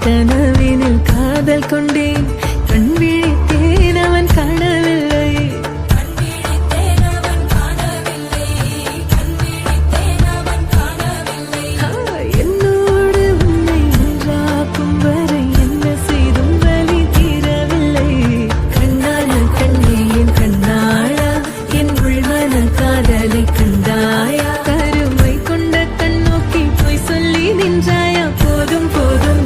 கனவினில் காதல் கொண்டேன். கண் விழித்தேன் அவன் காணவில்லை. என்னோடு உன்னை ஒன்றாக்கும் வரை என்ன செய்தும் வழி தீரவில்லை. கண்ணான கண்ணேன் கண்ணாளா? என் உள்மன காதலை கண்டாயா? கருமை கொண்ட கண்ணோக்கி போய் சொல்லி நின்றாயா? போதும் போதும்